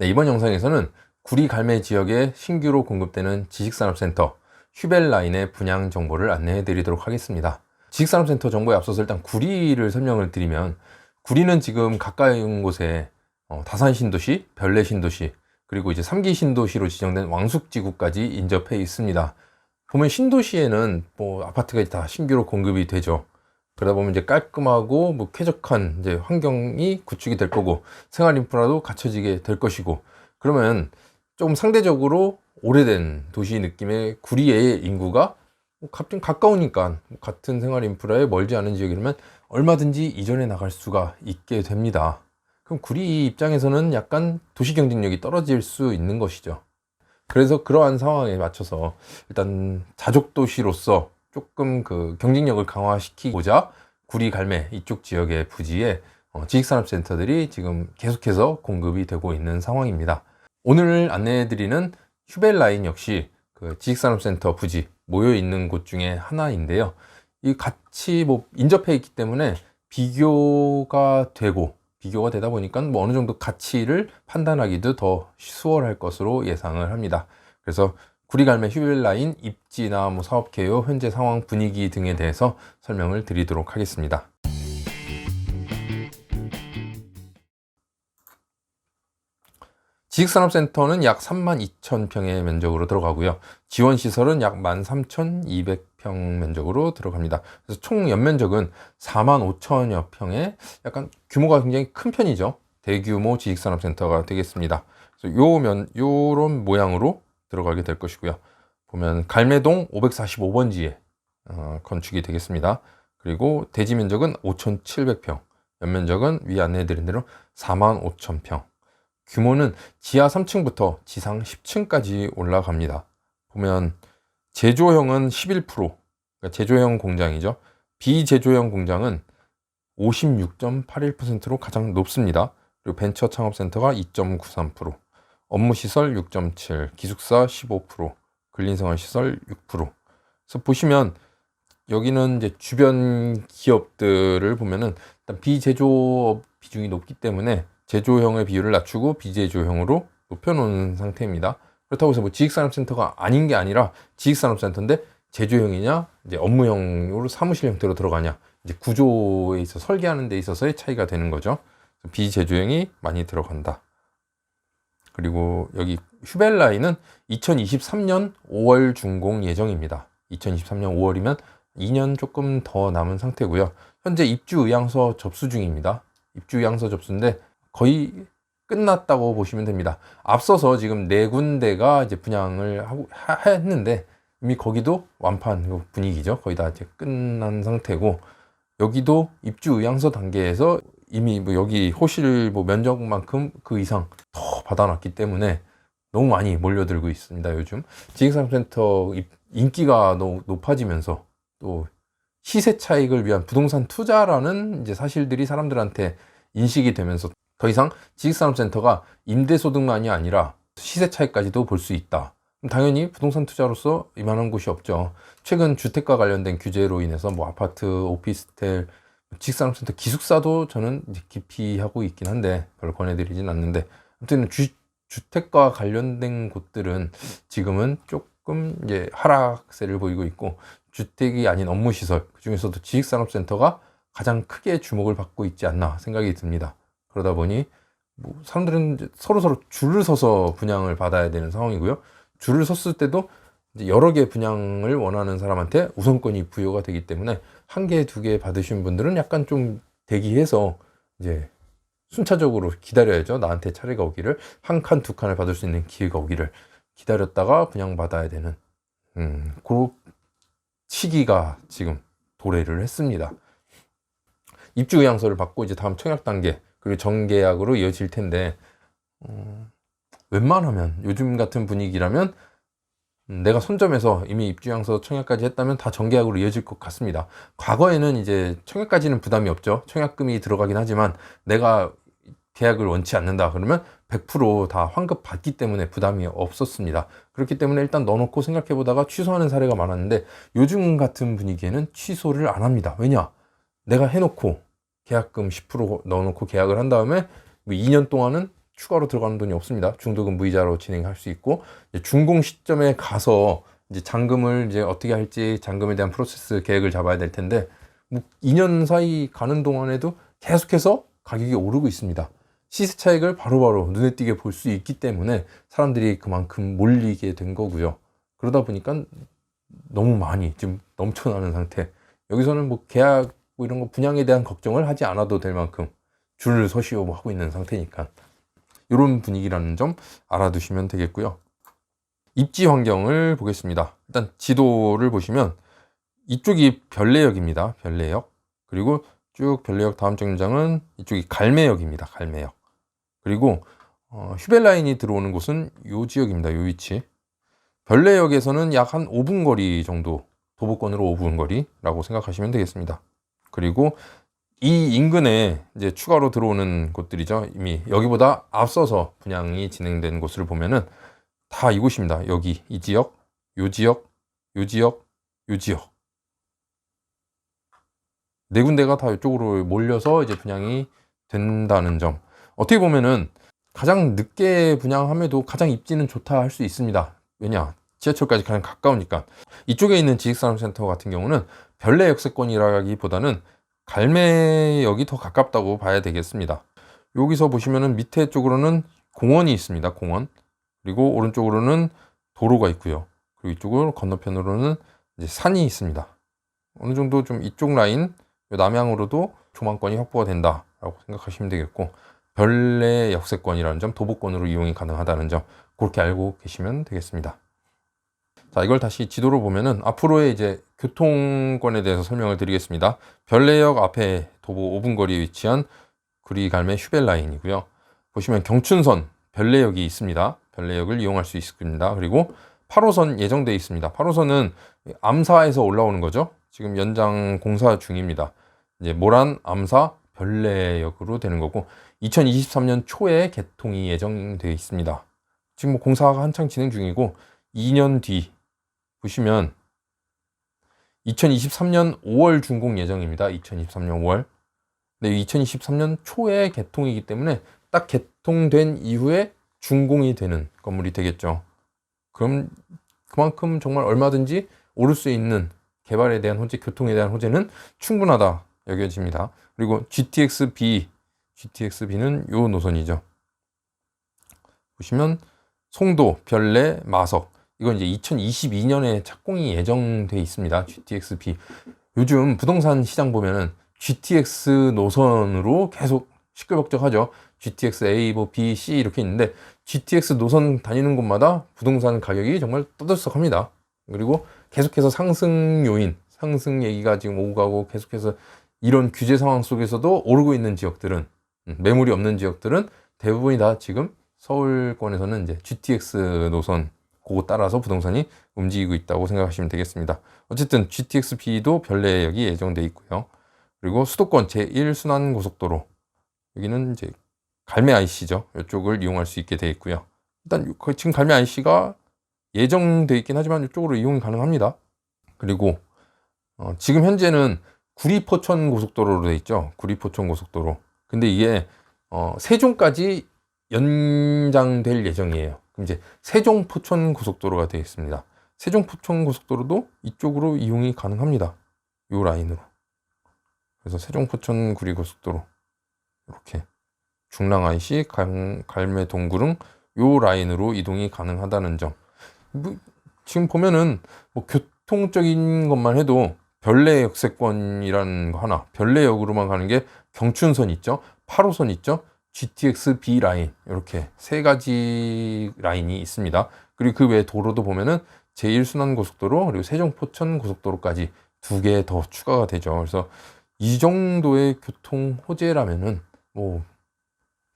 네, 이번 영상에서는 구리 갈매 지역에 신규로 공급되는 지식산업센터 휴벨라인의 분양 정보를 안내해 드리도록 하겠습니다. 지식산업센터 정보에 앞서서 일단 구리를 설명을 드리면 구리는 지금 가까이 있는 곳에 어, 다산 신도시, 별내 신도시, 그리고 이제 3기 신도시로 지정된 왕숙지구까지 인접해 있습니다. 보면 신도시에는 뭐 아파트가 다 신규로 공급이 되죠. 그러다 보면 이제 깔끔하고 뭐 쾌적한 이제 환경이 구축이 될 거고 생활 인프라도 갖춰지게 될 것이고 그러면 조금 상대적으로 오래된 도시 느낌의 구리의 인구가 뭐 갑자기 가까우니까 같은 생활 인프라에 멀지 않은 지역이라면 얼마든지 이전에 나갈 수가 있게 됩니다. 그럼 구리 입장에서는 약간 도시 경쟁력이 떨어질 수 있는 것이죠. 그래서 그러한 상황에 맞춰서 일단 자족 도시로서 조금 그 경쟁력을 강화시키고자 구리 갈매 이쪽 지역의 부지에 어, 지식산업센터들이 지금 계속해서 공급이 되고 있는 상황입니다. 오늘 안내해드리는 휴벨라인 역시 그 지식산업센터 부지 모여 있는 곳 중에 하나인데요. 이 같이 뭐 인접해 있기 때문에 비교가 되고 비교가 되다 보니까 뭐 어느 정도 가치를 판단하기도 더 수월할 것으로 예상을 합니다. 그래서 구리갈매 휴일라인 입지나 뭐 사업 개요, 현재 상황 분위기 등에 대해서 설명을 드리도록 하겠습니다. 지식산업센터는 약 3만 2천 평의 면적으로 들어가고요. 지원시설은 약 13,200평 면적으로 들어갑니다. 그래서 총 연면적은 4만 5천여 평의 약간 규모가 굉장히 큰 편이죠. 대규모 지식산업센터가 되겠습니다. 요런 모양으로 들어가게 될 것이고요. 보면 갈매동 545번지에 어, 건축이 되겠습니다. 그리고 대지 면적은 5,700평, 연면적은 위 안내해드린 대로 4만 5천 평. 규모는 지하 3층부터 지상 10층까지 올라갑니다. 보면 제조형은 11%, 그러니까 제조형 공장이죠. 비제조형 공장은 56.81%로 가장 높습니다. 그리고 벤처 창업센터가 2.93%, 업무시설 6.7, 기숙사 15%, 근린생활시설 6%. 그래서 보시면 여기는 이제 주변 기업들을 보면은 일단 비제조업 비중이 높기 때문에 제조형의 비율을 낮추고 비제조형으로 높여놓은 상태입니다. 그렇다고 해서 뭐 지식산업센터가 아닌 게 아니라 지식산업센터인데 제조형이냐, 이제 업무형으로 사무실 형태로 들어가냐, 이제 구조에 있어 설계하는 데 있어서의 차이가 되는 거죠. 비제조형이 많이 들어간다. 그리고 여기 휴벨라인은 2023년 5월 준공 예정입니다. 2023년 5월이면 2년 조금 더 남은 상태고요. 현재 입주 의향서 접수 중입니다. 입주 의향서 접수인데 거의 끝났다고 보시면 됩니다. 앞서서 지금 네 군데가 이제 분양을 하고 하, 했는데 이미 거기도 완판 분위기죠. 거의 다 이제 끝난 상태고 여기도 입주 의향서 단계에서 이미 뭐 여기 호실 뭐 면적만큼 그 이상 더 받아놨기 때문에 너무 많이 몰려들고 있습니다. 요즘 지식산업센터 인기가 높아지면서 또 시세 차익을 위한 부동산 투자라는 이제 사실들이 사람들한테 인식이 되면서 더 이상 지식산업센터가 임대소득만이 아니라 시세 차익까지도 볼 수 있다. 당연히 부동산 투자로서 이만한 곳이 없죠. 최근 주택과 관련된 규제로 인해서 뭐 아파트, 오피스텔, 지식산업센터 기숙사도 저는 기피하고 있긴 한데 별로 권해드리진 않는데 아무튼 주, 주택과 관련된 곳들은 지금은 조금 이제 하락세를 보이고 있고 주택이 아닌 업무 시설 그 중에서도 지식산업센터가 가장 크게 주목을 받고 있지 않나 생각이 듭니다. 그러다 보니 뭐 사람들은 서로 서로 줄을 서서 분양을 받아야 되는 상황이고요. 줄을 섰을 때도 여러 개 분양을 원하는 사람한테 우선권이 부여가 되기 때문에 한 개, 두 개 받으신 분들은 약간 좀 대기해서 이제 순차적으로 기다려야죠. 나한테 차례가 오기를 한 칸, 두 칸을 받을 수 있는 기회가 오기를 기다렸다가 분양받아야 되는 음, 그 시기가 지금 도래를 했습니다. 입주 의향서를 받고 이제 다음 청약 단계 그리고 정계약으로 이어질 텐데 어, 웬만하면 요즘 같은 분위기라면 음, 내가 손점에서 이미 입주양서 청약까지 했다면 다 정계약으로 이어질 것 같습니다. 과거에는 이제 청약까지는 부담이 없죠. 청약금이 들어가긴 하지만 내가 계약을 원치 않는다 그러면 100%다 환급 받기 때문에 부담이 없었습니다. 그렇기 때문에 일단 넣어놓고 생각해 보다가 취소하는 사례가 많았는데 요즘 같은 분위기에는 취소를 안 합니다. 왜냐? 내가 해놓고 계약금 10% 넣어놓고 계약을 한 다음에 2년 뭐 동안은 추가로 들어가는 돈이 없습니다. 중도금 무이자로 진행할 수 있고 준공 시점에 가서 이제 잔금을 이제 어떻게 할지 잔금에 대한 프로세스 계획을 잡아야 될 텐데 뭐 2년 사이 가는 동안에도 계속해서 가격이 오르고 있습니다. 시세 차익을 바로바로 눈에 띄게 볼 수 있기 때문에 사람들이 그만큼 몰리게 된 거고요. 그러다 보니까 너무 많이 지금 넘쳐나는 상태. 여기서는 뭐 계약 뭐 이런 거 분양에 대한 걱정을 하지 않아도 될 만큼 줄을 서시오 뭐 하고 있는 상태니까 이런 분위기라는 점 알아두시면 되겠고요. 입지 환경을 보겠습니다. 일단 지도를 보시면 이쪽이 별내역입니다. 별내역. 그리고 쭉 별내역 다음 정류장은 이쪽이 갈매역입니다. 갈매역. 그리고 어, 휴벨라인이 들어오는 곳은 요 지역입니다. 요 위치. 별내역에서는 약 한 5분 거리 정도 도보권으로 5분 거리라고 생각하시면 되겠습니다. 그리고 이 인근에 이제 추가로 들어오는 곳들이죠. 이미 여기보다 앞서서 분양이 진행된 곳을 보면은 다 이곳입니다. 여기 이 지역, 요 지역, 요 지역, 요 지역. 네 군데가 다 이쪽으로 몰려서 이제 분양이 된다는 점. 어떻게 보면은 가장 늦게 분양함에도 가장 입지는 좋다 할 수 있습니다. 왜냐? 지하철까지 가장 가까우니까. 이쪽에 있는 지식산업센터 같은 경우는 별내 역세권이라기보다는 갈매역이 더 가깝다고 봐야 되겠습니다. 여기서 보시면은 밑에 쪽으로는 공원이 있습니다. 공원. 그리고 오른쪽으로는 도로가 있고요. 그리고 이쪽으로 건너편으로는 이제 산이 있습니다. 어느 정도 좀 이쪽 라인 남향으로도 조망권이 확보가 된다라고 생각하시면 되겠고 별내 역세권이라는 점, 도보권으로 이용이 가능하다는 점 그렇게 알고 계시면 되겠습니다. 자, 이걸 다시 지도로 보면은 앞으로의 이제 교통권에 대해서 설명을 드리겠습니다. 별내역 앞에 도보 5분 거리에 위치한 구리갈매 휴벨라인이고요. 보시면 경춘선 별내역이 있습니다. 별내역을 이용할 수 있습니다. 그리고 8호선 예정되어 있습니다. 8호선은 암사에서 올라오는 거죠. 지금 연장 공사 중입니다. 이제 모란, 암사, 별내역으로 되는 거고 2023년 초에 개통이 예정되어 있습니다. 지금 뭐 공사가 한창 진행 중이고 2년 뒤 보시면 2023년 5월 준공 예정입니다. 2023년 5월. 네, 2023년 초에 개통이기 때문에 딱 개통된 이후에 준공이 되는 건물이 되겠죠. 그럼 그만큼 정말 얼마든지 오를 수 있는 개발에 대한 호재, 교통에 대한 호재는 충분하다 여겨집니다. 그리고 GTX-B, GTX-B는 요 노선이죠. 보시면 송도, 별내, 마석 이건 이제 2022년에 착공이 예정돼 있습니다. GTX-B. 요즘 부동산 시장 보면은 GTX 노선으로 계속 시끌벅적하죠. GTX A, 뭐 B, C 이렇게 있는데 GTX 노선 다니는 곳마다 부동산 가격이 정말 떠들썩합니다. 그리고 계속해서 상승 요인, 상승 얘기가 지금 오고 가고 계속해서 이런 규제 상황 속에서도 오르고 있는 지역들은 음, 매물이 없는 지역들은 대부분이 다 지금 서울권에서는 이제 GTX 노선 그거 따라서 부동산이 움직이고 있다고 생각하시면 되겠습니다. 어쨌든 GTX-B도 별내역이 예정돼 있고요. 그리고 수도권 제1순환 고속도로 여기는 이제 갈매 IC죠. 이쪽을 이용할 수 있게 되어 있고요. 일단 지금 갈매 IC가 예정돼 있긴 하지만 이쪽으로 이용이 가능합니다. 그리고 어, 지금 현재는 구리 포천 고속도로로 되어 있죠. 구리 포천 고속도로. 근데 이게 어, 세종까지 연장될 예정이에요. 이제 세종 포천 고속도로가 되어 있습니다. 세종 포천 고속도로도 이쪽으로 이용이 가능합니다. 요 라인으로. 그래서 세종 포천 구리 고속도로 이렇게 중랑 IC 갈매 동구릉 요 라인으로 이동이 가능하다는 점. 뭐 지금 보면은 뭐 교통적인 것만 해도 별내 역세권이라는 거 하나, 별내역으로만 가는 게 경춘선 있죠, 8호선 있죠, GTX B 라인 이렇게 세 가지 라인이 있습니다. 그리고 그 외에 도로도 보면은 제1순환 고속도로 그리고 세종 포천 고속도로까지 두 개 더 추가가 되죠. 그래서 이 정도의 교통 호재라면은 뭐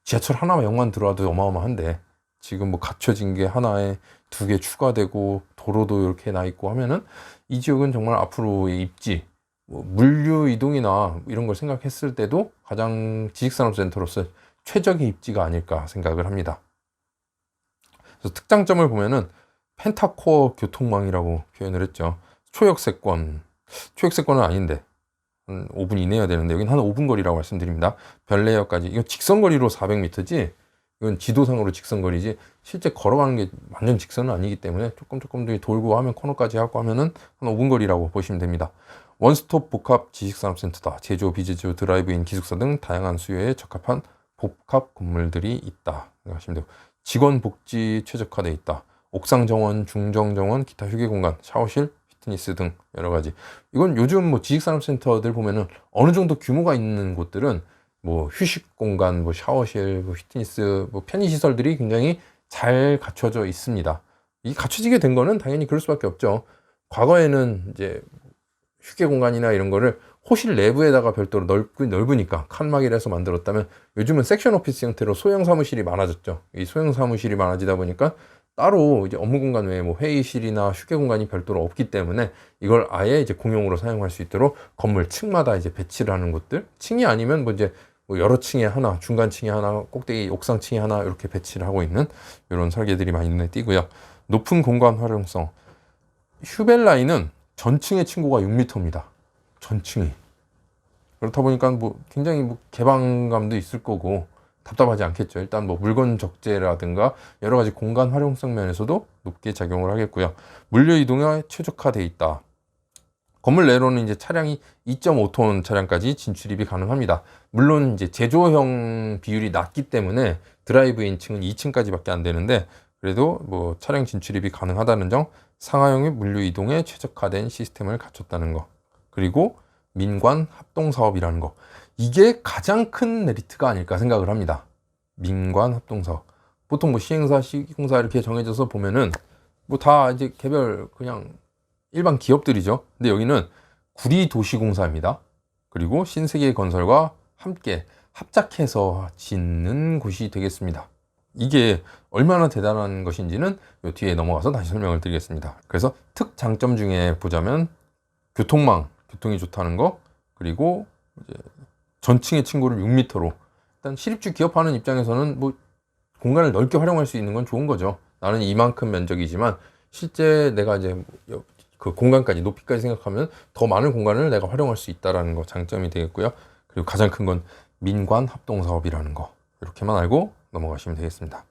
지하철 하나만 들어와도 어마어마한데 지금 뭐 갖춰진 게 하나에 두 개 추가되고 도로도 이렇게 나 있고 하면은 이 지역은 정말 앞으로의 입지 뭐 물류 이동이나 이런 걸 생각했을 때도 가장 지식산업센터로서 최적의 입지가 아닐까 생각을 합니다. 그래서 특장점을 보면은 펜타코어 교통망이라고 표현을 했죠. 초역세권, 초역세권은 아닌데 한 5분 이내여야 되는데 여기는 한 5분 거리라고 말씀드립니다. 별내역까지 이거 직선 거리로 400m지 이건 지도상으로 직선거리지 실제 걸어가는 게 완전 직선은 아니기 때문에 조금 조금 더 돌고 하면 코너까지 하고 하면은 한 5분 거리라고 보시면 됩니다. 원스톱 복합 지식산업센터다. 제조, 비제조, 드라이브인, 기숙사 등 다양한 수요에 적합한 복합 건물들이 있다. 생각하시면 되고 직원 복지 최적화돼 있다. 옥상 정원, 중정 정원, 기타 휴게 공간, 샤워실, 피트니스 등 여러 가지. 이건 요즘 뭐 지식산업센터들 보면은 어느 정도 규모가 있는 곳들은 뭐 휴식 공간, 뭐 샤워실, 뭐 피트니스, 뭐 편의 시설들이 굉장히 잘 갖춰져 있습니다. 이 갖춰지게 된 거는 당연히 그럴 수밖에 없죠. 과거에는 이제 휴게 공간이나 이런 거를 호실 내부에다가 별도로 넓, 넓으니까 칸막이라서 만들었다면 요즘은 섹션 오피스 형태로 소형 사무실이 많아졌죠. 이 소형 사무실이 많아지다 보니까 따로 이제 업무 공간 외에 뭐 회의실이나 휴게 공간이 별도로 없기 때문에 이걸 아예 이제 공용으로 사용할 수 있도록 건물 층마다 이제 배치를 하는 곳들 층이 아니면 뭐 이제 뭐 여러 층에 하나, 중간 층에 하나, 꼭대기 옥상 층에 하나 이렇게 배치를 하고 있는 이런 설계들이 많이 눈에 띄고요. 높은 공간 활용성. 휴벨라인은 전층의 층고가 6m입니다. 전층이. 그렇다 보니까 뭐 굉장히 뭐 개방감도 있을 거고 답답하지 않겠죠. 일단 뭐 물건 적재라든가 여러 가지 공간 활용성 면에서도 높게 작용을 하겠고요. 물류 이동에 최적화돼 있다. 건물 내로는 이제 차량이 2.5톤 차량까지 진출입이 가능합니다. 물론 이제 제조형 비율이 낮기 때문에 드라이브인 층은 2층까지밖에 안 되는데 그래도 뭐 차량 진출입이 가능하다는 점, 상하형의 물류 이동에 최적화된 시스템을 갖췄다는 거, 그리고 민관 합동 사업이라는 거. 이게 가장 큰 메리트가 아닐까 생각을 합니다. 민관 합동 사업. 보통 뭐 시행사, 시공사 이렇게 정해져서 보면은 뭐 다 이제 개별 그냥 일반 기업들이죠. 근데 여기는 구리 도시공사입니다. 그리고 신세계 건설과 함께 합작해서 짓는 곳이 되겠습니다. 이게 얼마나 대단한 것인지는 요 뒤에 넘어가서 다시 설명을 드리겠습니다. 그래서 특 장점 중에 보자면 교통망, 교통이 좋다는 거, 그리고 이제 전층의 층고를 6m로 일단 실입주 기업하는 입장에서는 뭐 공간을 넓게 활용할 수 있는 건 좋은 거죠. 나는 이만큼 면적이지만 실제 내가 이제 그 공간까지 높이까지 생각하면 더 많은 공간을 내가 활용할 수 있다라는 거 장점이 되겠고요. 그리고 가장 큰 건 민관 합동 사업이라는 거 이렇게만 알고 넘어가시면 되겠습니다.